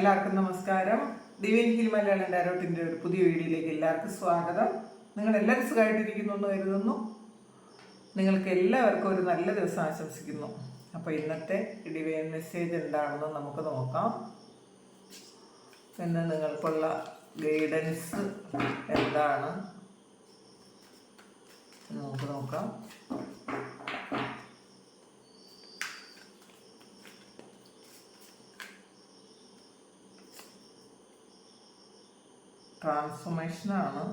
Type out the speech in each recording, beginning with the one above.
എല്ലാവർക്കും നമസ്കാരം. ദിവ്യൻ ഹിൽ മലയാളം ഡയറോട്ടിന്റെ ഒരു പുതിയ വീഡിയോയിലേക്ക് എല്ലാവർക്കും സ്വാഗതം. നിങ്ങൾ എല്ലാവരും സുഖമായിട്ടിരിക്കുന്നു എന്ന് കരുതുന്നു. നിങ്ങൾക്ക് എല്ലാവർക്കും ഒരു നല്ല ദിവസം ആശംസിക്കുന്നു. അപ്പോൾ ഇന്നത്തെ ഡിവൈൻ മെസ്സേജ് എന്താണെന്ന് നമുക്ക് നോക്കാം. പിന്നെ നിങ്ങൾക്കുള്ള ഗൈഡൻസ് എന്താണ്? നമുക്ക് നോക്കാം. ട്രാൻസ്ഫോർമേഷനാണ്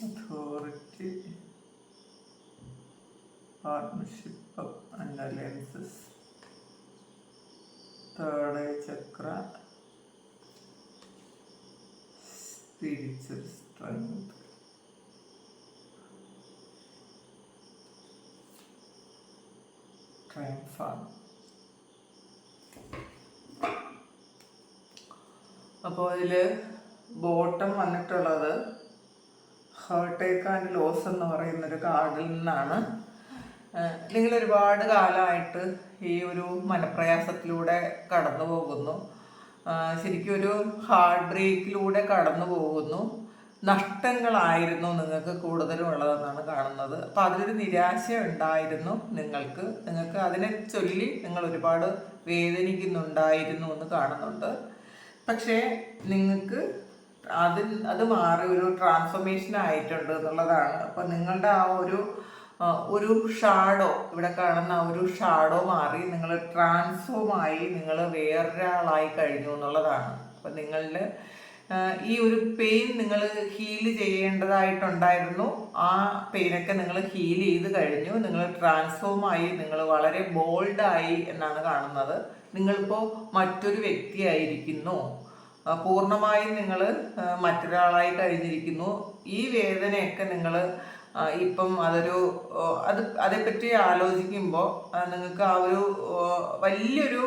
authority partnership and alliances third chakra spiritual strength ട്രയംഫാണ് അപ്പോൾ ഇതിൽ ബോട്ടം വന്നിട്ടുള്ളത് ഹേർട്ടേക്ക് ആൻഡ് ലോസ് എന്ന് പറയുന്ന ഒരു കാർഡിൽ നിന്നാണ്. നിങ്ങൾ ഒരുപാട് കാലമായിട്ട് ഈ ഒരു മനപ്രയാസത്തിലൂടെ കടന്നു പോകുന്നു ശരിക്കും ഒരു ഹാർഡ് ബ്രേക്കിലൂടെ കടന്നു പോകുന്നു നഷ്ടങ്ങളായിരുന്നു നിങ്ങൾക്ക് കൂടുതലും ഉള്ളതെന്നാണ് കാണുന്നത്. അപ്പോൾ അതിലൊരു നിരാശ ഉണ്ടായിരുന്നു നിങ്ങൾക്ക്. നിങ്ങൾക്ക് അതിനെ ചൊല്ലി നിങ്ങൾ ഒരുപാട് വേദനിക്കുന്നുണ്ടായിരുന്നു എന്ന് കാണുന്നുണ്ട്. പക്ഷേ നിങ്ങൾക്ക് അതിൽ അത് മാറി ഒരു ട്രാൻസ്ഫോർമേഷൻ ആയിട്ടുണ്ട് എന്നുള്ളതാണ്. അപ്പം നിങ്ങളുടെ ആ ഒരു ഒരു ഷാഡോ ഇവിടെ കാണുന്ന ആ ഒരു ഷാഡോ മാറി നിങ്ങൾ ട്രാൻസ്ഫോം ആയി നിങ്ങൾ വേറൊരാളായി കഴിഞ്ഞു എന്നുള്ളതാണ്. അപ്പം നിങ്ങളുടെ ഈ ഒരു പെയിൻ നിങ്ങൾ ഹീൽ ചെയ്യേണ്ടതായിട്ടുണ്ടായിരുന്നു. ആ പെയിനൊക്കെ നിങ്ങൾ ഹീൽ ചെയ്ത് കഴിഞ്ഞു. നിങ്ങൾ ട്രാൻസ്ഫോം ആയി. നിങ്ങൾ വളരെ ബോൾഡായി എന്നാണ് കാണുന്നത്. നിങ്ങളിപ്പോൾ മറ്റൊരു വ്യക്തിയായിരിക്കുന്നു. പൂർണമായും നിങ്ങൾ മറ്റൊരാളായി കഴിഞ്ഞിരിക്കുന്നു. ഈ വേദനയൊക്കെ നിങ്ങൾ ഇപ്പം അതൊരു അത് അതേപ്പറ്റി ആലോചിക്കുമ്പോൾ നിങ്ങൾക്ക് ആ ഒരു വലിയൊരു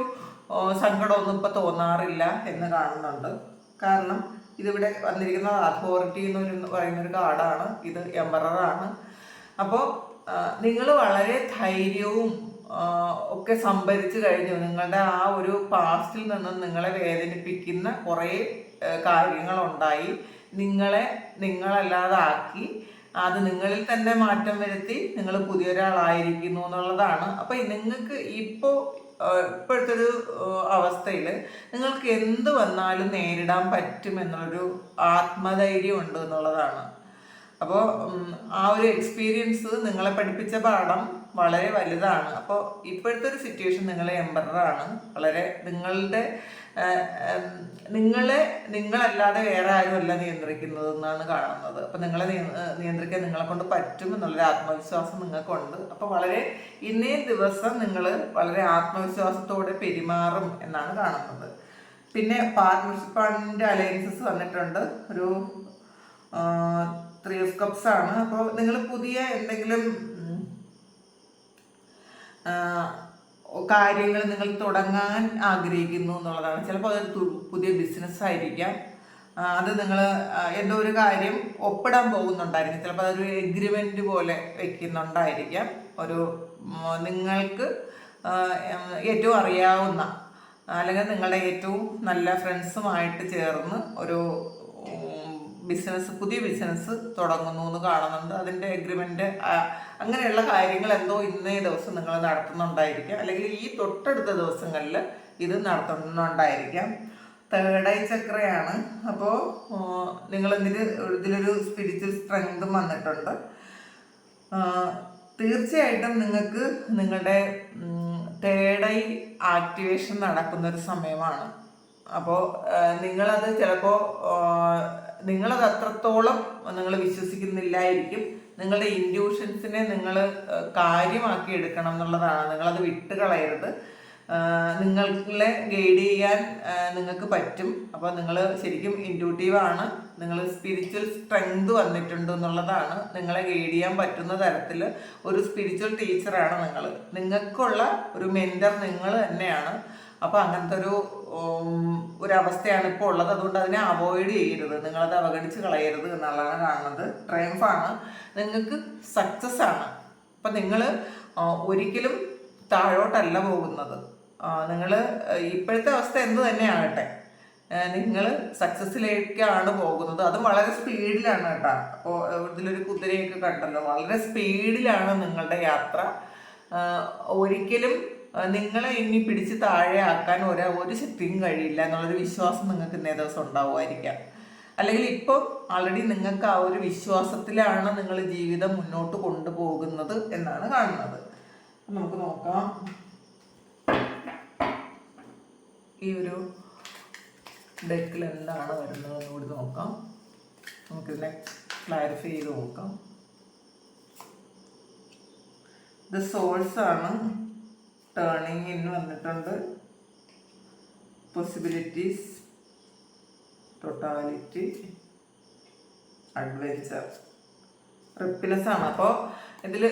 സങ്കടമൊന്നും ഇപ്പം തോന്നാറില്ല എന്ന് കാണുന്നുണ്ട്. കാരണം ഇതിവിടെ വന്നിരിക്കുന്നത് അതോറിറ്റി എന്ന് പറയുന്ന ഒരു കാർഡാണ് ഇത് എംബറാണ് അപ്പോൾ നിങ്ങൾ വളരെ ധൈര്യവും ഒക്കെ സംഭരിച്ചു കഴിഞ്ഞു. നിങ്ങളുടെ ആ ഒരു പാസ്റ്റിൽ നിന്നും നിങ്ങളെ വേദനിപ്പിക്കുന്ന കുറേ കാര്യങ്ങളുണ്ടായി. നിങ്ങളെ നിങ്ങളല്ലാതാക്കി. അത് നിങ്ങളിൽ തന്നെ മാറ്റം വരുത്തി. നിങ്ങൾ പുതിയൊരാളായിരിക്കുന്നു എന്നുള്ളതാണ്. അപ്പോൾ നിങ്ങൾക്ക് ഇപ്പോൾ ഇപ്പോഴത്തെ ഒരു അവസ്ഥയിൽ നിങ്ങൾക്ക് എന്ത് വന്നാലും നേരിടാൻ പറ്റുമെന്നൊരു ആത്മധൈര്യം ഉണ്ട് എന്നുള്ളതാണ്. അപ്പോൾ ആ ഒരു എക്സ്പീരിയൻസ് നിങ്ങളെ പഠിപ്പിച്ച പാഠം വളരെ വലുതാണ്. അപ്പോൾ ഇപ്പോഴത്തെ ഒരു സിറ്റുവേഷൻ നിങ്ങളെ എംബറാണ് വളരെ നിങ്ങളുടെ നിങ്ങളെ നിങ്ങളല്ലാതെ വേറെ ആരുമല്ല നിയന്ത്രിക്കുന്നത് എന്നാണ് കാണുന്നത്. അപ്പം നിങ്ങളെ നിയന്ത്രിക്കാൻ നിങ്ങളെ കൊണ്ട് പറ്റും എന്നുള്ളൊരു ആത്മവിശ്വാസം നിങ്ങൾക്കുണ്ട്. അപ്പോൾ വളരെ ഇന്നേ ദിവസം നിങ്ങൾ വളരെ ആത്മവിശ്വാസത്തോടെ പെരുമാറും എന്നാണ് കാണുന്നത്. പിന്നെ പാർട്ട്ണർഷിപ്പ് ആൻഡ് അലയൻസസ് വന്നിട്ടുണ്ട്. ഒരു ത്രീ ഓഫ് കപ്സ് ആണ്. അപ്പോൾ നിങ്ങൾ പുതിയ എന്തെങ്കിലും കാര്യങ്ങൾ നിങ്ങൾ തുടങ്ങാൻ ആഗ്രഹിക്കുന്നു എന്നുള്ളതാണ്. ചിലപ്പോൾ അതൊരു പുതിയ ബിസിനസ് ആയിരിക്കാം. അത് നിങ്ങൾ എന്തോ ഒരു കാര്യം ഒപ്പിടാൻ പോകുന്നുണ്ടായിരിക്കും. ചിലപ്പോൾ അതൊരു എഗ്രിമെന്റ് പോലെ വെക്കുന്നുണ്ടായിരിക്കാം. ഒരു നിങ്ങൾക്ക് ഏറ്റവും അറിയാവുന്ന അല്ലെങ്കിൽ നിങ്ങളുടെ ഏറ്റവും നല്ല ഫ്രണ്ട്സുമായിട്ട് ചേർന്ന് ഒരു ബിസിനസ് പുതിയ ബിസിനസ് തുടങ്ങുന്നു എന്ന് കാണുന്നുണ്ട്. അതിന്റെ എഗ്രിമെന്റ് അങ്ങനെയുള്ള കാര്യങ്ങൾ എന്തോ ഇന്നേ ദിവസം നിങ്ങൾ നടത്തുന്നുണ്ടായിരിക്കാം. അല്ലെങ്കിൽ ഈ തൊട്ടടുത്ത ദിവസങ്ങളിൽ ഇത് നടത്തുന്നുണ്ടായിരിക്കാം. തേർഡ് ഐ ചക്രയാണ് അപ്പോൾ നിങ്ങൾ ഇതിൽ ഇതിലൊരു സ്പിരിച്വൽ സ്ട്രെങ്തും വന്നിട്ടുണ്ട്. തീർച്ചയായിട്ടും നിങ്ങൾക്ക് നിങ്ങളുടെ തേർഡ് ഐ ആക്ടിവേഷൻ നടക്കുന്ന ഒരു സമയമാണ്. അപ്പോൾ നിങ്ങളത് ചിലപ്പോൾ നിങ്ങളത് അത്രത്തോളം നിങ്ങൾ വിശ്വസിക്കുന്നില്ലായിരിക്കും. നിങ്ങളുടെ ഇൻഡ്യൂഷൻസിനെ നിങ്ങൾ കാര്യമാക്കി എടുക്കണം എന്നുള്ളതാണ്. നിങ്ങളത് വിട്ട് കളയരുത് ആ, നിങ്ങളെ ഗൈഡ് ചെയ്യാൻ നിങ്ങൾക്ക് പറ്റും. അപ്പോൾ നിങ്ങൾ ശരിക്കും ഇൻഡ്യൂട്ടീവാണ് നിങ്ങൾ സ്പിരിച്വൽ സ്ട്രെങ്ത് വന്നിട്ടുണ്ട് എന്നുള്ളതാണ് നിങ്ങളെ ഗൈഡ് ചെയ്യാൻ പറ്റുന്ന തരത്തിൽ ഒരു സ്പിരിച്വൽ ടീച്ചറാണ് നിങ്ങൾ. നിങ്ങൾക്കുള്ള ഒരു മെന്റർ നിങ്ങൾ തന്നെയാണ്. അപ്പോൾ അങ്ങനത്തെ ഒരു ഉം, ഒരു അവസ്ഥയാണ് ഇപ്പോൾ ഉള്ളത്. അതുകൊണ്ട് അതിനെ അവോയ്ഡ് ചെയ്യരുത്. നിങ്ങളത് അവഗണിച്ച് കളയരുത് എന്നുള്ളതാണ് കാണുന്നത്. ട്രയംഫാണ്. നിങ്ങൾക്ക് സക്സസ് ആണ്. അപ്പം നിങ്ങൾ ഒരിക്കലും താഴോട്ടല്ല പോകുന്നത്. നിങ്ങൾ ഇപ്പോഴത്തെ അവസ്ഥ എന്ത് തന്നെ ആകട്ടെ നിങ്ങൾ സക്സസ്സിലേക്കാണ് പോകുന്നത്. അത് വളരെ സ്പീഡിലാണ് കേട്ടോ. അപ്പോൾ ഇതിലൊരു കുതിരയൊക്കെ കണ്ടല്ലോ. വളരെ സ്പീഡിലാണ് നിങ്ങളുടെ യാത്ര. ഒരിക്കലും നിങ്ങളെ ഇനി പിടിച്ച് താഴെ ആക്കാൻ ഒരു ഒരു ശക്തിയും കഴിയില്ല എന്നുള്ളൊരു വിശ്വാസം നിങ്ങൾക്ക് ഇന്നേ ദിവസം ഉണ്ടാവുമായിരിക്കാം. അല്ലെങ്കിൽ ഇപ്പോൾ ആൾറെഡി നിങ്ങൾക്ക് ആ ഒരു വിശ്വാസത്തിലാണ് നിങ്ങൾ ജീവിതം മുന്നോട്ട് കൊണ്ടുപോകുന്നത് എന്നാണ് കാണുന്നത്. നമുക്ക് നോക്കാം. ഈ ഒരു ഡെക്കിൽ എന്താണ് വരുന്നത് എന്ന് കൂടി നോക്കാം. നമുക്കിതിനെ ക്ലാരിഫൈ ചെയ്ത് നോക്കാം. ഇത് ആണ് ടേണിങ് ഇൻ വന്നിട്ടുണ്ട്. പോസിബിലിറ്റീസ് ടോട്ടാലിറ്റി അഡ്വഞ്ചർ റിപ്പിനസ് ആണ്. അപ്പോൾ ഇതിൽ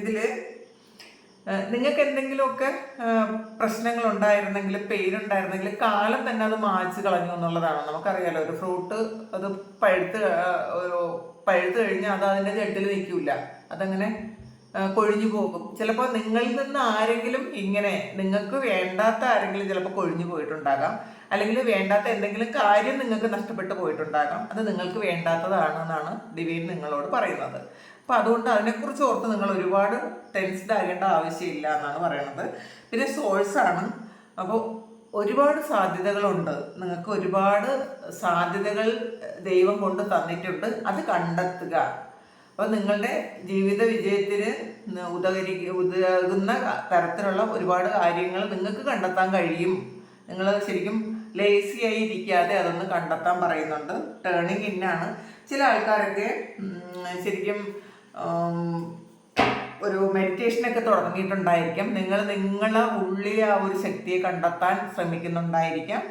ഇതിൽ നിങ്ങൾക്ക് എന്തെങ്കിലുമൊക്കെ പ്രശ്നങ്ങൾ ഉണ്ടായിരുന്നെങ്കിൽ പെയിൻ ഉണ്ടായിരുന്നെങ്കിൽ കാലം തന്നെ അത് മായ്ച്ചു കളഞ്ഞു എന്നുള്ളതാണ്. നമുക്കറിയാലോ ഒരു ഫ്രൂട്ട് അത് പഴുത്ത് ഒരു പഴുത്ത് കഴിഞ്ഞാൽ അത് അതിന്റെ ജെട്ടിൽ നിൽക്കില്ല. അതങ്ങനെ കൊഴിഞ്ഞു പോകും. ചിലപ്പോൾ നിങ്ങളിൽ നിന്ന് ആരെങ്കിലും ഇങ്ങനെ നിങ്ങൾക്ക് വേണ്ടാത്ത ആരെങ്കിലും ചിലപ്പോൾ കൊഴിഞ്ഞു പോയിട്ടുണ്ടാകാം. അല്ലെങ്കിൽ വേണ്ടാത്ത എന്തെങ്കിലും കാര്യം നിങ്ങൾക്ക് നഷ്ടപ്പെട്ടു പോയിട്ടുണ്ടാകാം. അത് നിങ്ങൾക്ക് വേണ്ടാത്തതാണ് എന്നാണ് ഡിവൈൻ നിങ്ങളോട് പറയുന്നത്. അപ്പോൾ അതുകൊണ്ട് അതിനെക്കുറിച്ച് ഓർത്ത് നിങ്ങൾ ഒരുപാട് ടെൻസ്ഡ് ആകേണ്ട ആവശ്യമില്ല എന്നാണ് പറയുന്നത് പിന്നെ സോഴ്സാണ് അപ്പോൾ ഒരുപാട് സാധ്യതകളുണ്ട്. നിങ്ങൾക്ക് ഒരുപാട് സാധ്യതകൾ ദൈവം കൊണ്ട് തന്നിട്ടുണ്ട്. അത് കണ്ടെത്തുക. അപ്പോൾ നിങ്ങളുടെ ജീവിത വിജയത്തിന് ഉതകരി ഉതകുന്ന തരത്തിലുള്ള ഒരുപാട് കാര്യങ്ങൾ നിങ്ങൾക്ക് കണ്ടെത്താൻ കഴിയും. നിങ്ങൾ ശരിക്കും ലേസി ആയി ഇരിക്കാതെ അതൊന്ന് കണ്ടെത്താൻ പറയുന്നുണ്ട്. ടേണിങ് ഇന്നാണ് ചില ആൾക്കാരൊക്കെ ശരിക്കും ഒരു മെഡിറ്റേഷനൊക്കെ തുടങ്ങിയിട്ടുണ്ടായിരിക്കാം. നിങ്ങൾ നിങ്ങളെ ഉള്ളിലെ ആ ഒരു ശക്തിയെ കണ്ടെത്താൻ ശ്രമിക്കുന്നുണ്ടായിരിക്കാം.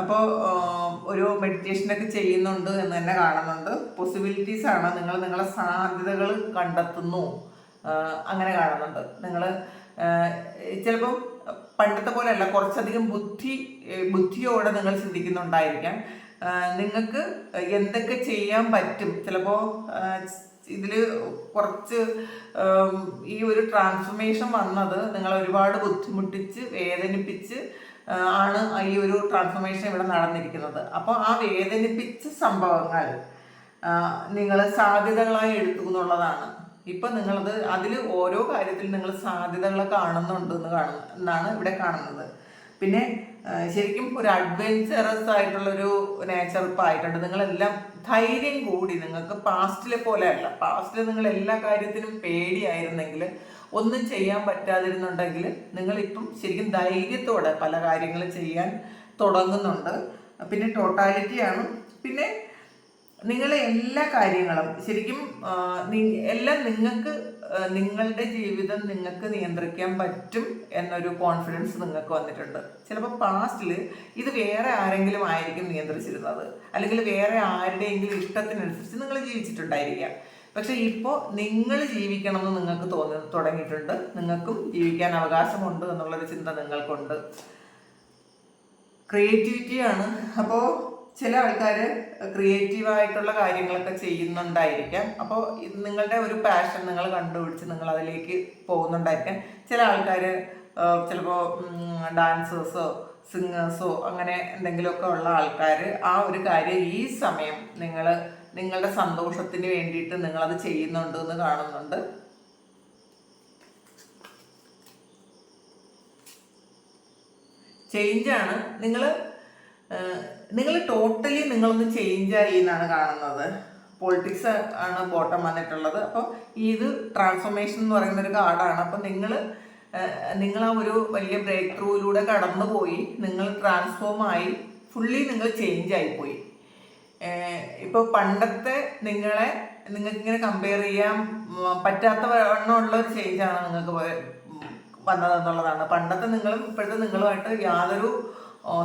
അപ്പോൾ ഒരു മെഡിറ്റേഷനൊക്കെ ചെയ്യുന്നുണ്ട് എന്ന് തന്നെ കാണുന്നുണ്ട്. പോസിബിലിറ്റീസ് ആണ്. നിങ്ങൾ നിങ്ങളെ സാധ്യതകൾ കണ്ടെത്തുന്നു അങ്ങനെ കാണുന്നുണ്ട്. നിങ്ങൾ ചിലപ്പം പണ്ടത്തെ പോലെയല്ല കുറച്ചധികം ബുദ്ധി ബുദ്ധിയോടെ നിങ്ങൾ ചിന്തിക്കുന്നുണ്ടായിരിക്കാം. നിങ്ങൾക്ക് എന്തൊക്കെ ചെയ്യാൻ പറ്റും? ചിലപ്പോൾ ഇതിൽ കുറച്ച് ഈ ഒരു ട്രാൻസ്ഫർമേഷൻ വന്നത് നിങ്ങൾ ഒരുപാട് ബുദ്ധിമുട്ടിച്ച് വേദനിപ്പിച്ച് ആണ് ഈ ഒരു ട്രാൻസ്ഫോർമേഷൻ ഇവിടെ നടന്നിരിക്കുന്നത്. അപ്പോൾ ആ വേദനിപ്പിച്ച സംഭവങ്ങൾ നിങ്ങൾ സാധ്യതകളായി എടുത്തു എന്നുള്ളതാണ്. ഇപ്പം നിങ്ങളത് അതിൽ ഓരോ കാര്യത്തിൽ നിങ്ങൾ സാധ്യതകൾ കാണുന്നുണ്ട് എന്ന് കാണുന്നു എന്നാണ് ഇവിടെ കാണുന്നത്. പിന്നെ ശരിക്കും ഒരു അഡ്വെഞ്ചറസ് ആയിട്ടുള്ളൊരു നേച്ചർ ഇപ്പം ആയിട്ടുണ്ട് നിങ്ങളെല്ലാം ധൈര്യം കൂടി. നിങ്ങൾക്ക് പാസ്റ്റിലെ പോലെ അല്ല. പാസ്റ്റിൽ നിങ്ങൾ എല്ലാ കാര്യത്തിനും പേടിയായിരുന്നെങ്കിൽ ഒന്നും ചെയ്യാൻ പറ്റാതിരുന്നുണ്ടെങ്കിൽ നിങ്ങളിപ്പം ശരിക്കും ധൈര്യത്തോടെ പല കാര്യങ്ങളും ചെയ്യാൻ തുടങ്ങുന്നുണ്ട്. പിന്നെ ടോട്ടാലിറ്റിയാണ് പിന്നെ നിങ്ങളെ എല്ലാ കാര്യങ്ങളും ശരിക്കും എല്ലാം നിങ്ങൾക്ക് നിങ്ങളുടെ ജീവിതം നിങ്ങൾക്ക് നിയന്ത്രിക്കാൻ പറ്റും എന്നൊരു കോൺഫിഡൻസ് നിങ്ങൾക്ക് വന്നിട്ടുണ്ട്. ചിലപ്പോൾ പാസ്റ്റിൽ ഇത് വേറെ ആരെങ്കിലും ആയിരിക്കും നിയന്ത്രിച്ചിരുന്നത്. അല്ലെങ്കിൽ വേറെ ആരുടെയെങ്കിലും ഇഷ്ടത്തിനനുസരിച്ച് നിങ്ങൾ ജീവിച്ചിട്ടുണ്ടായിരിക്കാം. പക്ഷേ ഇപ്പോൾ നിങ്ങൾ ജീവിക്കണം എന്ന് നിങ്ങൾക്ക് തോന്നി തുടങ്ങിയിട്ടുണ്ട്. നിങ്ങൾക്കും ജീവിക്കാൻ അവകാശമുണ്ട് എന്നുള്ളൊരു ചിന്ത നിങ്ങൾക്കുണ്ട്. ക്രിയേറ്റിവിറ്റിയാണ് അപ്പോൾ ചില ആൾക്കാർ ക്രിയേറ്റീവായിട്ടുള്ള കാര്യങ്ങളൊക്കെ ചെയ്യുന്നുണ്ടായിരിക്കാം. അപ്പോൾ നിങ്ങളുടെ ഒരു പാഷൻ നിങ്ങൾ കണ്ടുപിടിച്ച് നിങ്ങൾ അതിലേക്ക് പോകുന്നുണ്ടായിരിക്കാം. ചില ആൾക്കാർ ചിലപ്പോൾ ഡാൻസേഴ്സോ സിംഗേഴ്സോ അങ്ങനെ എന്തെങ്കിലുമൊക്കെ ഉള്ള ആൾക്കാർ ആ ഒരു കാര്യം ഈ സമയം നിങ്ങൾ നിങ്ങളുടെ സന്തോഷത്തിന് വേണ്ടിയിട്ട് നിങ്ങളത് ചെയ്യുന്നുണ്ട് എന്ന് കാണുന്നുണ്ട്. ചേഞ്ചാണ് നിങ്ങൾ നിങ്ങൾ ടോട്ടലി നിങ്ങളൊന്ന് ചേഞ്ച് ആയി എന്നാണ് കാണുന്നത്. പൊളിറ്റിക്സ് ആണ് ബോട്ടം വന്നിട്ടുള്ളത്. അപ്പോൾ ഇത് ട്രാൻസ്ഫോർമേഷൻ എന്ന് പറയുന്ന ഒരു കാർഡാണ്. അപ്പോൾ നിങ്ങൾ നിങ്ങൾ ആ ഒരു വലിയ ബ്രേക്ക് ത്രൂയിലൂടെ കടന്നുപോയി. നിങ്ങൾ ട്രാൻസ്ഫോം ആയി. ഫുള്ളി നിങ്ങൾ ചേഞ്ച് ആയിപ്പോയി. ഇപ്പോൾ പണ്ടത്തെ നിങ്ങളെ നിങ്ങൾക്ക് ഇങ്ങനെ കമ്പയർ ചെയ്യാൻ പറ്റാത്ത വണ്ണമുള്ള ഒരു ചേഞ്ചാണ് നിങ്ങൾക്ക് വന്നതെന്നുള്ളതാണ്. പണ്ടത്തെ നിങ്ങളും ഇപ്പോഴത്തെ നിങ്ങളുമായിട്ട് യാതൊരു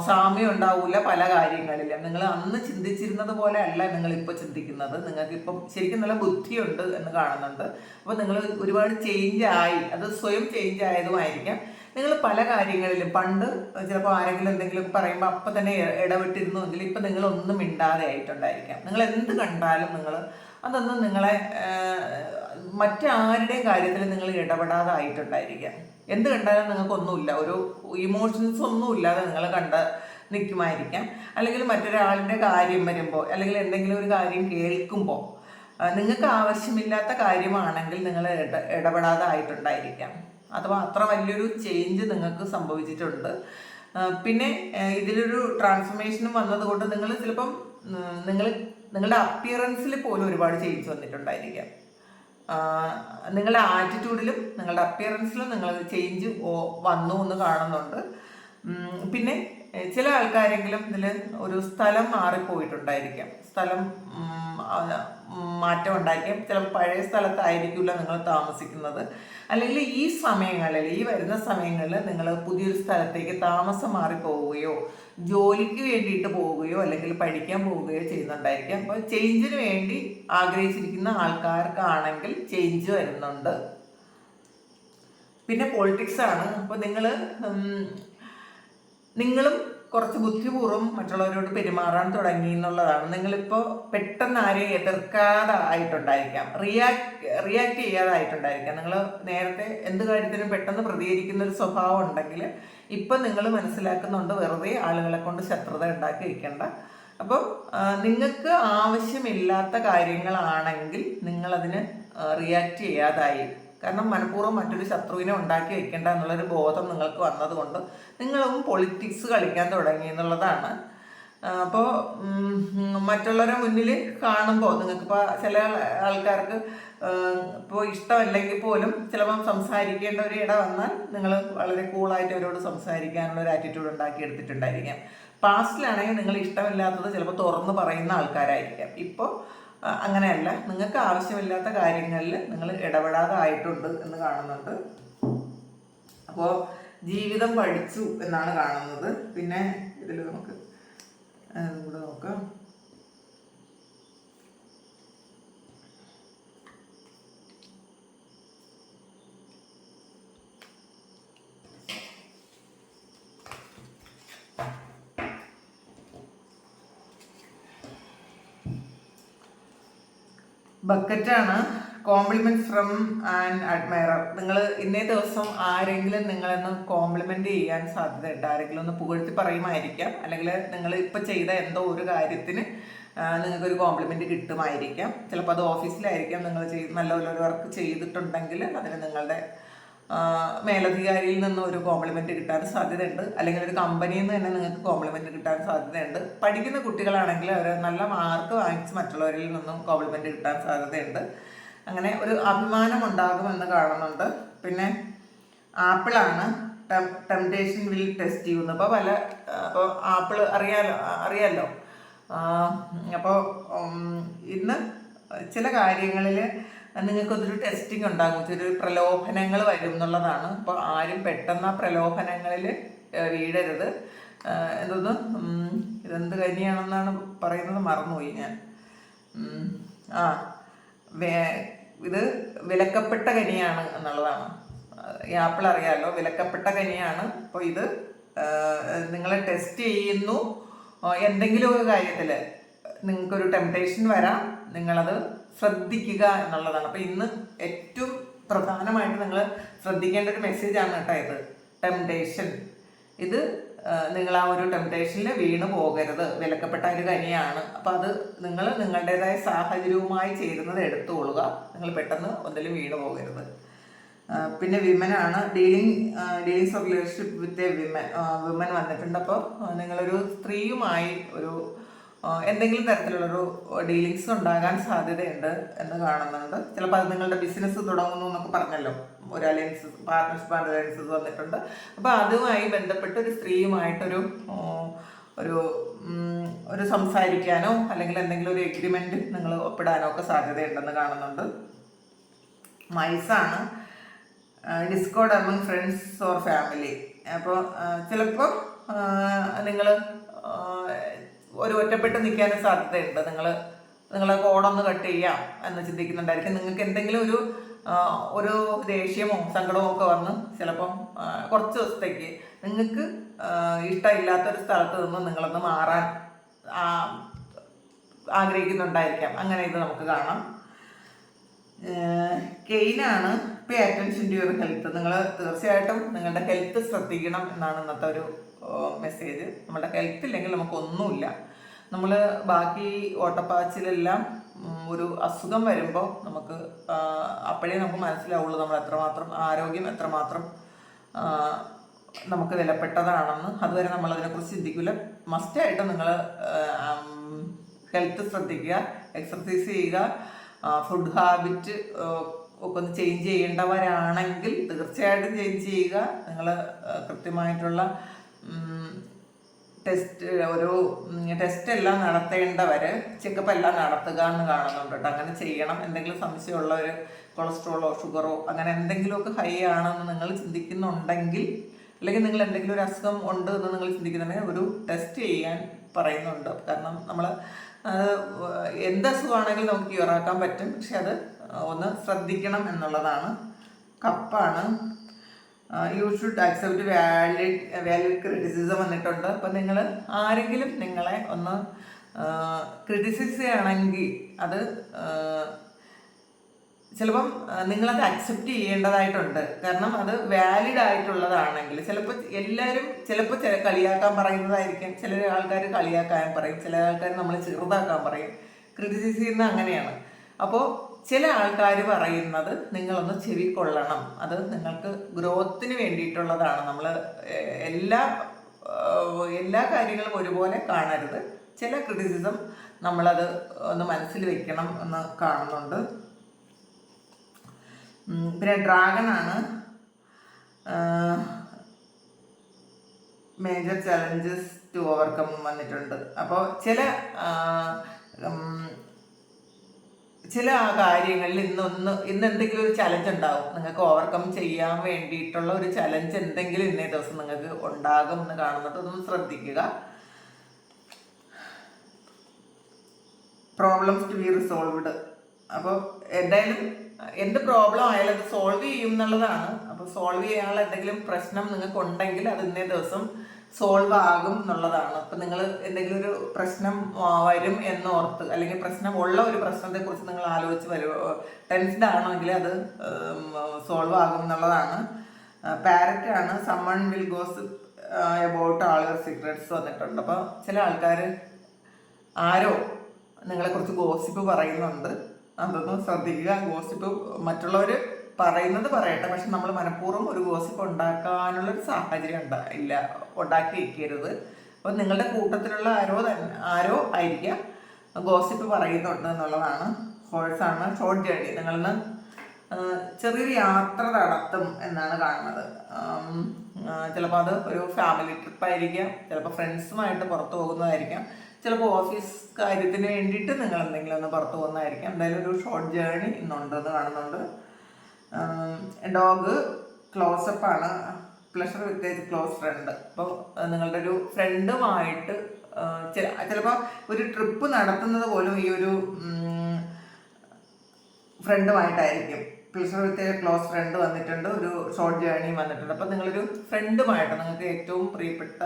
സാമ്യം ഉണ്ടാവില്ല പല കാര്യങ്ങളിലും. നിങ്ങൾ അന്ന് ചിന്തിച്ചിരുന്നത് പോലെ അല്ല നിങ്ങൾ ഇപ്പോൾ ചിന്തിക്കുന്നത്. നിങ്ങൾക്ക് ഇപ്പം ശരിക്കും നല്ല ബുദ്ധിയുണ്ട് എന്ന് കാണുന്നുണ്ട്. അപ്പോൾ നിങ്ങൾ ഒരുപാട് ചേഞ്ച് ആയി. അത് സ്വയം ചേഞ്ച് ആയതുമായിരിക്കാം നിങ്ങൾ പല കാര്യങ്ങളിലും പണ്ട് ചിലപ്പോൾ ആരെങ്കിലും എന്തെങ്കിലും പറയുമ്പോൾ അപ്പം തന്നെ ഇടപെട്ടിരുന്നുവെങ്കിൽ ഇപ്പം നിങ്ങളൊന്നും മിണ്ടാതെ ആയിട്ടുണ്ടായിരിക്കാം. നിങ്ങൾ എന്ത് കണ്ടാലും നിങ്ങൾ അതൊന്നും നിങ്ങളെ മറ്റാരുടെയും കാര്യത്തിൽ നിങ്ങൾ ഇടപെടാതെ ആയിട്ടുണ്ടായിരിക്കാം എന്ത് കണ്ടാലും നിങ്ങൾക്കൊന്നുമില്ല. ഒരു ഇമോഷൻസ് ഒന്നുമില്ലാതെ നിങ്ങൾ കണ്ട നിൽക്കുമായിരിക്കാം. അല്ലെങ്കിൽ മറ്റൊരാളുടെ കാര്യം വരുമ്പോൾ അല്ലെങ്കിൽ എന്തെങ്കിലും ഒരു കാര്യം കേൾക്കുമ്പോൾ നിങ്ങൾക്ക് ആവശ്യമില്ലാത്ത കാര്യമാണെങ്കിൽ നിങ്ങൾ ഇട ഇടപെടാതെ ആയിട്ടുണ്ടായിരിക്കാം അഥവാ അത്ര വലിയൊരു ചേഞ്ച് നിങ്ങൾക്ക് സംഭവിച്ചിട്ടുണ്ട്. പിന്നെ ഇതിലൊരു ട്രാൻസ്ഫർമേഷനും വന്നതുകൊണ്ട് നിങ്ങൾ ചിലപ്പം നിങ്ങൾ നിങ്ങളുടെ അപ്പിയറൻസിൽ പോലും ഒരുപാട് ചേഞ്ച് വന്നിട്ടുണ്ടായിരിക്കാം. നിങ്ങളുടെ ആറ്റിറ്റ്യൂഡിലും നിങ്ങളുടെ അപ്പിയറൻസിലും നിങ്ങൾ ചേഞ്ച് വന്നു എന്ന് കാണുന്നുണ്ട്. പിന്നെ ചില ആൾക്കാരെങ്കിലും ഇതിൽ ഒരു സ്ഥലം മാറിപ്പോയിട്ടുണ്ടായിരിക്കാം. സ്ഥലം മാറ്റം ഉണ്ടാക്കിയും ചിലപ്പോൾ പഴയ സ്ഥലത്തായിരിക്കില്ല നിങ്ങൾ താമസിക്കുന്നത്. അല്ലെങ്കിൽ ഈ സമയങ്ങളിൽ ഈ വരുന്ന സമയങ്ങളിൽ നിങ്ങൾ പുതിയൊരു സ്ഥലത്തേക്ക് താമസം മാറിപ്പോവുകയോ ജോലിക്ക് വേണ്ടിയിട്ട് പോവുകയോ അല്ലെങ്കിൽ പഠിക്കാൻ പോവുകയോ ചെയ്യുന്നുണ്ടായിരിക്കാം. അപ്പോൾ ചേഞ്ചിന് വേണ്ടി ആഗ്രഹിച്ചിരിക്കുന്ന ആൾക്കാർക്കാണെങ്കിൽ ചേഞ്ച് വരുന്നുണ്ട്. പിന്നെ പൊളിറ്റിക്സ് ആണ്. അപ്പോൾ നിങ്ങൾ നിങ്ങളും കുറച്ച് ബുദ്ധിപൂർവം മറ്റുള്ളവരോട് പെരുമാറാൻ തുടങ്ങി എന്നുള്ളതാണ്. നിങ്ങളിപ്പോൾ പെട്ടെന്ന് ആരെയും എതിർക്കാതെ ആയിട്ടുണ്ടായിരിക്കാം റിയാക്ട് റിയാക്ട് ചെയ്യാതായിട്ടുണ്ടായിരിക്കാം. നിങ്ങൾ നേരത്തെ എന്ത് കാര്യത്തിനും പെട്ടെന്ന് പ്രതികരിക്കുന്ന ഒരു സ്വഭാവം ഉണ്ടെങ്കിൽ ഇപ്പം നിങ്ങൾ മനസ്സിലാക്കുന്നുണ്ട് വെറുതെ ആളുകളെ കൊണ്ട് ശത്രുത ഉണ്ടാക്കി വയ്ക്കേണ്ട അപ്പോൾ നിങ്ങൾക്ക് ആവശ്യമില്ലാത്ത കാര്യങ്ങളാണെങ്കിൽ നിങ്ങളതിന് റിയാക്ട് ചെയ്യാതായി കാരണം മനഃപൂർവം മറ്റൊരു ശത്രുവിനെ ഉണ്ടാക്കി വെക്കേണ്ട എന്നുള്ളൊരു ബോധം നിങ്ങൾക്ക് വന്നതുകൊണ്ട് നിങ്ങളും പൊളിറ്റിക്സ് കളിക്കാൻ തുടങ്ങി എന്നുള്ളതാണ്. അപ്പോൾ മറ്റുള്ളവരെ മുന്നിൽ കാണുമ്പോൾ നിങ്ങൾക്കിപ്പോൾ ചില ആൾക്കാർക്ക് ഇപ്പോൾ ഇഷ്ടമല്ലെങ്കിൽ പോലും ചിലപ്പം സംസാരിക്കേണ്ട ഒരു ഇട വന്നാൽ നിങ്ങൾ വളരെ കൂളായിട്ട് അവരോട് സംസാരിക്കാനുള്ള ഒരു ആറ്റിറ്റ്യൂഡ് ഉണ്ടാക്കി എടുത്തിട്ടുണ്ടായിരിക്കാം. പാസ്റ്റിലാണെങ്കിൽ നിങ്ങൾ ഇഷ്ടമില്ലാത്തത് ചിലപ്പോൾ തുറന്ന് പറയുന്ന ആൾക്കാരായിരിക്കാം. ഇപ്പോൾ അങ്ങനെയല്ല. നിങ്ങൾക്ക് ആവശ്യമില്ലാത്ത കാര്യങ്ങളിൽ നിങ്ങൾ ഇടപെടാതെ ആയിട്ടുണ്ട് എന്ന് കാണുന്നുണ്ട്. അപ്പോൾ ജീവിതം പഠിച്ചു എന്നാണ് കാണുന്നത്. പിന്നെ ഇതിൽ നമുക്ക് കൂടെ നോക്കാം. ബക്കറ്റാണ് കോംപ്ലിമെന്റ് ഫ്രം ആൻഡ് അഡ്മയറർ നിങ്ങൾ ഇന്നേ ദിവസം ആരെങ്കിലും നിങ്ങളെന്ന് കോംപ്ലിമെന്റ് ചെയ്യാൻ സാധ്യതയുണ്ട്. ആരെങ്കിലും ഒന്ന് പുകഴ്ത്തി പറയുമായിരിക്കാം. അല്ലെങ്കിൽ നിങ്ങൾ ഇപ്പോൾ ചെയ്ത എന്തോ ഒരു കാര്യത്തിന് നിങ്ങൾക്കൊരു കോംപ്ലിമെന്റ് കിട്ടുമായിരിക്കാം. ചിലപ്പോൾ അത് ഓഫീസിലായിരിക്കാം നിങ്ങൾ ചെയ്ത് നല്ല ഒരു വർക്ക് ചെയ്തിട്ടുണ്ടെങ്കിൽ അതിന് നിങ്ങളുടെ മേലധികാരിയിൽ നിന്ന് ഒരു കോംപ്ലിമെന്റ് കിട്ടാൻ സാധ്യതയുണ്ട്. അല്ലെങ്കിൽ ഒരു കമ്പനിയിൽ നിന്ന് തന്നെ നിങ്ങൾക്ക് കോംപ്ലിമെന്റ് കിട്ടാൻ സാധ്യതയുണ്ട്. പഠിക്കുന്ന കുട്ടികളാണെങ്കിൽ അവർ നല്ല മാർക്ക് വാങ്ങിച്ച് മറ്റുള്ളവരിൽ നിന്നും കോംപ്ലിമെന്റ് കിട്ടാൻ സാധ്യതയുണ്ട്. അങ്ങനെ ഒരു അഭിമാനം ഉണ്ടാകുമെന്ന് കാണുന്നുണ്ട്. പിന്നെ ആപ്പിളാണ് ടെംപ്ടേഷൻ വിൽ ടെസ്റ്റ് ചെയ്യുന്നത് അപ്പോൾ പല അപ്പോൾ ആപ്പിൾ അറിയാലോ അറിയാലോ? അപ്പോൾ ഇന്ന് ചില കാര്യങ്ങളിൽ നിങ്ങൾക്കൊരു ടെസ്റ്റിംഗ് ഉണ്ടാകും. ചെറിയ പ്രലോഭനങ്ങൾ വരും എന്നുള്ളതാണ്. അപ്പോൾ ആരും പെട്ടെന്ന് ആ പ്രലോഭനങ്ങളിൽ വീഴരുത്. എന്തോന്ന് ഇതെന്ത് കനിയാണെന്നാണ് പറയുന്നത് മറന്നുപോയി ഞാൻ. ആ ഇത് വിലക്കപ്പെട്ട കനിയാണ് എന്നുള്ളതാണ്. ഈ ആപ്പിൾ അറിയാമല്ലോ വിലക്കപ്പെട്ട കനിയാണ്. അപ്പോൾ ഇത് നിങ്ങളെ ടെസ്റ്റ് ചെയ്യുന്നു. എന്തെങ്കിലും ഒരു കാര്യത്തിൽ നിങ്ങൾക്കൊരു ടെംപ്ടേഷൻ വരാം. നിങ്ങളത് ശ്രദ്ധിക്കുക എന്നുള്ളതാണ്. അപ്പോൾ ഇന്ന് ഏറ്റവും പ്രധാനമായിട്ട് നിങ്ങൾ ശ്രദ്ധിക്കേണ്ട ഒരു മെസ്സേജാണ് കേട്ടോ ഇത്. ടെംപ്ടേഷൻ ഇത് നിങ്ങൾ ആ ഒരു ടെംപ്ടേഷനിൽ വീണ് പോകരുത്. വിലക്കപ്പെട്ട ഒരു കനിയാണ്. അപ്പം അത് നിങ്ങൾ നിങ്ങളുടേതായ സാഹചര്യവുമായി ചേരുന്നത് എടുത്തുകൊള്ളുക. നിങ്ങൾ പെട്ടെന്ന് ഒന്നിലും വീണ് പോകരുത്. പിന്നെ വിമനാണ് dealing dealings of relationship with a women women വന്നിട്ടുണ്ട്. അപ്പോൾ നിങ്ങളൊരു സ്ത്രീയുമായി ഒരു എന്തെങ്കിലും തരത്തിലുള്ളൊരു ഡീലിങ്സ് ഉണ്ടാകാൻ സാധ്യതയുണ്ട് എന്ന് കാണുന്നുണ്ട്. ചിലപ്പോൾ അത് നിങ്ങളുടെ ബിസിനസ് തുടങ്ങുന്നു എന്നൊക്കെ പറഞ്ഞല്ലോ. ഒരു അലയൻസ് പാർട്ട്ണർഷിപ്പ് അലയൻസസ് വന്നിട്ടുണ്ട്. അപ്പോൾ അതുമായി ബന്ധപ്പെട്ട് ഒരു സ്ത്രീയുമായിട്ടൊരു ഒരു ഒരു സംസാരിക്കാനോ അല്ലെങ്കിൽ എന്തെങ്കിലും ഒരു എഗ്രിമെന്റ് നിങ്ങൾ ഒപ്പിടാനോ ഒക്കെ സാധ്യതയുണ്ടെന്ന് കാണുന്നുണ്ട്. മൈസാണ് discord among friends or family അപ്പോൾ ചിലപ്പോൾ നിങ്ങൾ ഒരു ഒറ്റപ്പെട്ട് നിൽക്കാനും സാധ്യതയുണ്ട്. നിങ്ങൾ നിങ്ങളെ കോടൊന്ന് കട്ട് ചെയ്യാം എന്ന് ചിന്തിക്കുന്നുണ്ടായിരിക്കും. നിങ്ങൾക്ക് എന്തെങ്കിലും ഒരു ഒരു ദേഷ്യമോ സങ്കടമോ ഒക്കെ വന്ന് ചിലപ്പം കുറച്ച് ദിവസത്തേക്ക് നിങ്ങൾക്ക് ഇഷ്ടമില്ലാത്തൊരു സ്ഥലത്ത് നിന്ന് നിങ്ങളൊന്ന് മാറാൻ ആഗ്രഹിക്കുന്നുണ്ടായിരിക്കാം. അങ്ങനെ ഇത് നമുക്ക് കാണാം. കെയിനാണ് pay attention to your health നിങ്ങൾ തീർച്ചയായിട്ടും നിങ്ങളുടെ ഹെൽത്ത് ശ്രദ്ധിക്കണം എന്നാണ് ഇന്നത്തെ ഒരു മെസ്സേജ് നമ്മുടെ ഹെൽത്ത് ഇല്ലെങ്കിൽ നമുക്കൊന്നുമില്ല. നമ്മൾ ബാക്കി ഓട്ടപ്പാച്ചിലെല്ലാം ഒരു അസുഖം വരുമ്പോൾ നമുക്ക് അപ്പോഴേ നമുക്ക് മനസ്സിലാവുള്ളൂ നമ്മൾ എത്രമാത്രം ആരോഗ്യം എത്രമാത്രം നമുക്ക് വിലപ്പെട്ടതാണെന്ന്. അതുവരെ നമ്മൾ അതിനെക്കുറിച്ച് ചിന്തിക്കില്ല മസ്റ്റായിട്ട് നിങ്ങൾ ഹെൽത്ത് ശ്രദ്ധിക്കുക എക്സർസൈസ് ചെയ്യുക ഫുഡ് ഹാബിറ്റ് ഒക്കെ ഒന്ന് ചേഞ്ച് ചെയ്യേണ്ടവരാണെങ്കിൽ തീർച്ചയായിട്ടും ചേഞ്ച് ചെയ്യുക. നിങ്ങൾ കൃത്യമായിട്ടുള്ള ടെസ്റ്റ് ഒരു ടെസ്റ്റ് എല്ലാം നടത്തേണ്ടവർ ചെക്കപ്പ് എല്ലാം നടത്തുക എന്ന് കാണുന്നുണ്ട് കേട്ടോ. അങ്ങനെ ചെയ്യണം. എന്തെങ്കിലും സംശയമുള്ളവർ കൊളസ്ട്രോളോ ഷുഗറോ അങ്ങനെ എന്തെങ്കിലുമൊക്കെ ഹൈ ആണെന്ന് നിങ്ങൾ ചിന്തിക്കുന്നുണ്ടെങ്കിൽ അല്ലെങ്കിൽ നിങ്ങൾ എന്തെങ്കിലും ഒരു അസുഖം ഉണ്ട് എന്ന് നിങ്ങൾ ചിന്തിക്കുന്നുണ്ടെങ്കിൽ ഒരു ടെസ്റ്റ് ചെയ്യാൻ പറയുന്നുണ്ട്. കാരണം നമ്മൾ എന്ത് അസുഖമാണെങ്കിലും നമുക്ക് ക്യൂറാക്കാൻ പറ്റും. പക്ഷെ അത് ഒന്ന് ശ്രദ്ധിക്കണം എന്നുള്ളതാണ്. കപ്പാണ്. You should accept valid valid criticism വന്നിട്ടുണ്ട്. അപ്പം നിങ്ങൾ ആരെങ്കിലും നിങ്ങളെ ഒന്ന് ക്രിറ്റിസൈസ് ചെയ്യണമെങ്കിൽ അത് ചിലപ്പം നിങ്ങളത് അക്സെപ്റ്റ് ചെയ്യേണ്ടതായിട്ടുണ്ട്. കാരണം അത് വാലിഡ് ആയിട്ടുള്ളതാണെങ്കിൽ ചിലപ്പോൾ എല്ലാവരും ചിലപ്പോൾ ചില കളിയാക്കാൻ പറയുന്നതായിരിക്കും. ചില ആൾക്കാർ കളിയാക്കാൻ പറയും. ചില ആൾക്കാർ നമ്മൾ ചെറുതാക്കാൻ പറയും. ക്രിറ്റിസൈസ് ചെയ്യുന്നത് അങ്ങനെയാണ്. അപ്പോൾ ചില ആൾക്കാർ പറയുന്നത് നിങ്ങളൊന്ന് ചെവിക്കൊള്ളണം അത് നിങ്ങൾക്ക് ഗ്രോത്തിന് വേണ്ടിയിട്ടുള്ളതാണ്. നമ്മൾ എല്ലാ എല്ലാ കാര്യങ്ങളും ഒരുപോലെ കാണരുത്. ചില ക്രിറ്റിസിസം നമ്മളത് ഒന്ന് മനസ്സിൽ വെക്കണം എന്ന് കാണുന്നുണ്ട്. പിന്നെ ഡ്രാഗൺ ആണ് മേജർ ചലഞ്ചസ് ടു ഓവർകം വന്നിട്ടുണ്ട്. അപ്പോൾ ചില ആ, ചില കാര്യങ്ങളിൽ ഇന്നൊന്ന് ഇന്ന് എന്തെങ്കിലും ഒരു ചലഞ്ച് ഉണ്ടാവും. നിങ്ങൾക്ക് ഓവർകം ചെയ്യാൻ വേണ്ടിയിട്ടുള്ള ഒരു ചലഞ്ച് എന്തെങ്കിലും ഇന്നേ ദിവസം നിങ്ങൾക്ക് ഉണ്ടാകും എന്ന് കാണുന്നത് ഒന്ന് ശ്രദ്ധിക്കുക. പ്രോബ്ലംസ് ടു ബി റിസോൾവ്ഡ് അപ്പോൾ എന്തായാലും എന്ത് പ്രോബ്ലം ആയാലും അത് സോൾവ് ചെയ്യും എന്നുള്ളതാണ്. അപ്പോൾ സോൾവ് ചെയ്യാനുള്ള എന്തെങ്കിലും പ്രശ്നം നിങ്ങൾക്ക് ഉണ്ടെങ്കിൽ അത് ഇന്നേ ദിവസം സോൾവ് ആകും എന്നുള്ളതാണ്. അപ്പം നിങ്ങൾ എന്തെങ്കിലും ഒരു പ്രശ്നം വരും എന്നോർത്ത് അല്ലെങ്കിൽ പ്രശ്നം ഉള്ള ഒരു പ്രശ്നത്തെക്കുറിച്ച് നിങ്ങൾ ആലോചിച്ച് വരും. ടെൻസ്ഡ് ആണെങ്കിൽ അത് സോൾവ് ആകും എന്നുള്ളതാണ്. പാരറ്റ് ആണ്. സമ്മൺ വിൽ ഗോസ് എബൌട്ട് ആളുകൾ സീക്രട്സ് വന്നിട്ടുണ്ട്. അപ്പോൾ ചില ആൾക്കാർ ആരോ നിങ്ങളെക്കുറിച്ച് ഗോസിപ്പ് പറയുന്നുണ്ട്. അതൊന്നും ശ്രദ്ധിക്കുക. ഗോസിപ്പ് മറ്റുള്ളവർ പറയുന്നത് പറയട്ടെ. പക്ഷെ നമ്മൾ മനഃപൂർവം ഒരു ഗോസിപ്പ് ഉണ്ടാക്കാനുള്ളൊരു സാഹചര്യം ഉണ്ടാ ഇല്ല. ഉണ്ടാക്കി വെക്കരുത്. അപ്പോൾ നിങ്ങളുടെ കൂട്ടത്തിലുള്ള ആരോ ആരോ ആയിരിക്കാം ഗോസിപ്പ് പറയുന്നുണ്ട് എന്നുള്ളതാണ്. ഹോഴ്സാണ് ഷോർട്ട് ജേണി നിങ്ങളിന്ന് ചെറിയൊരു യാത്ര നടത്തും എന്നാണ് കാണുന്നത്. ചിലപ്പോൾ അത് ഒരു ഫാമിലി ട്രിപ്പ് ആയിരിക്കാം. ചിലപ്പോൾ ഫ്രണ്ട്സുമായിട്ട് പുറത്തു പോകുന്നതായിരിക്കാം. ചിലപ്പോൾ ഓഫീസ് കാര്യത്തിന് വേണ്ടിയിട്ട് നിങ്ങൾ എന്തെങ്കിലും ഒന്ന് പുറത്തു പോകുന്നതായിരിക്കാം. എന്തായാലും ഒരു ഷോർട്ട് ജേണി ഇന്നുണ്ടെന്ന് കാണുന്നുണ്ട്. ഡോഗ് ക്ലോസപ്പാണ് പ്ലഷർ വിത്ത് ക്ലോസ് ഫ്രണ്ട് അപ്പോൾ നിങ്ങളുടെ ഒരു ഫ്രണ്ടുമായിട്ട് ചിലപ്പോൾ ഒരു ട്രിപ്പ് നടത്തുന്നത് പോലും ഈ ഒരു ഫ്രണ്ടുമായിട്ടായിരിക്കും. പ്ലഷർ വിത്ത് ക്ലോസ് ഫ്രണ്ട് വന്നിട്ടുണ്ട് ഒരു ഷോർട്ട് ജേർണി വന്നിട്ടുണ്ട്. അപ്പോൾ നിങ്ങളൊരു ഫ്രണ്ടുമായിട്ട് നിങ്ങൾക്ക് ഏറ്റവും പ്രിയപ്പെട്ട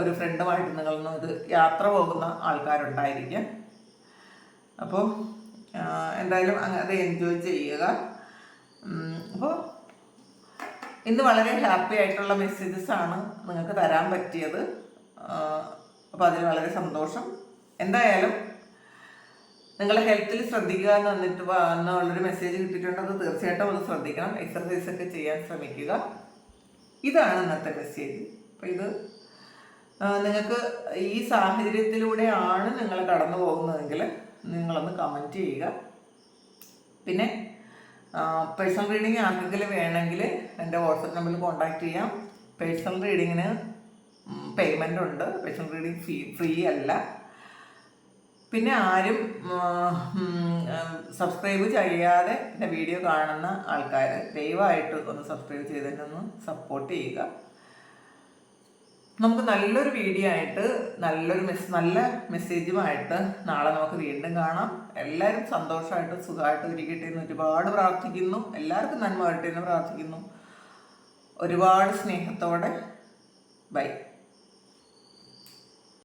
ഒരു ഫ്രണ്ടുമായിട്ട് നിങ്ങളൊന്ന് ഇത് യാത്ര പോകുന്ന ആൾക്കാരുണ്ടായിരിക്കും. അപ്പോൾ എന്തായാലും അത് എൻജോയ് ചെയ്യുക. അപ്പോൾ ഇന്ന് വളരെ ഹാപ്പി ആയിട്ടുള്ള മെസ്സേജസ് ആണ് നിങ്ങൾക്ക് തരാൻ പറ്റിയത്. അപ്പോൾ അതിന് വളരെ സന്തോഷം. എന്തായാലും നിങ്ങളെ ഹെൽത്തിൽ ശ്രദ്ധിക്കുക എന്ന് വന്നിട്ട് എന്നുള്ളൊരു മെസ്സേജ് കിട്ടിയിട്ടുണ്ട്. അത് തീർച്ചയായിട്ടും അത് ശ്രദ്ധിക്കണം. എക്സർസൈസ് ഒക്കെ ചെയ്യാൻ ശ്രമിക്കുക. ഇതാണ് ഇന്നത്തെ മെസ്സേജ് അപ്പോൾ ഇത് നിങ്ങൾക്ക് ഈ സാഹചര്യത്തിലൂടെയാണ് നിങ്ങൾ കടന്നു പോകുന്നതെങ്കിൽ നിങ്ങളൊന്ന് കമന്റ് ചെയ്യുക. പിന്നെ പേഴ്സണൽ റീഡിങ് ആർക്കെങ്കിലും വേണമെങ്കിൽ എന്റെ വാട്സപ്പ് നമ്പറിൽ കോൺടാക്ട് ചെയ്യാം. പേഴ്സണൽ റീഡിങ്ങിന് പേയ്മെന്റ് ഉണ്ട്. പേഴ്സണൽ റീഡിങ് ഫീ ഫ്രീ അല്ല. പിന്നെ ആരും സബ്സ്ക്രൈബ് ചെയ്യാതെ എന്റെ വീഡിയോ കാണുന്ന ആൾക്കാർ ദയവായിട്ട് ഒന്ന് സബ്സ്ക്രൈബ് ചെയ്തതിനൊന്ന് സപ്പോർട്ട് ചെയ്യുക. നമുക്ക് നല്ലൊരു വീഡിയോ ആയിട്ട് നല്ലൊരു മെസ് നല്ല മെസ്സേജുമായിട്ട് നാളെ നമുക്ക് വീണ്ടും കാണാം. എല്ലാവരും സന്തോഷമായിട്ട് സുഖമായിട്ട് ഇരിക്കട്ടെ എന്ന് ഒരുപാട് പ്രാർത്ഥിക്കുന്നു. എല്ലാവർക്കും നന്മ വരട്ടെ എന്ന് പ്രാർത്ഥിക്കുന്നു. ഒരുപാട് സ്നേഹത്തോടെ. ബൈ.